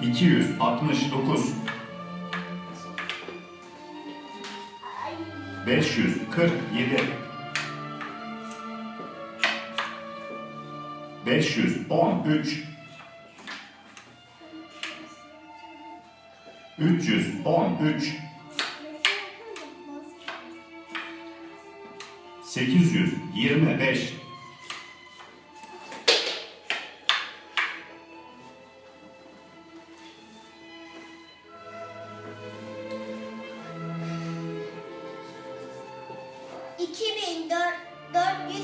269 547 513 313 825 2400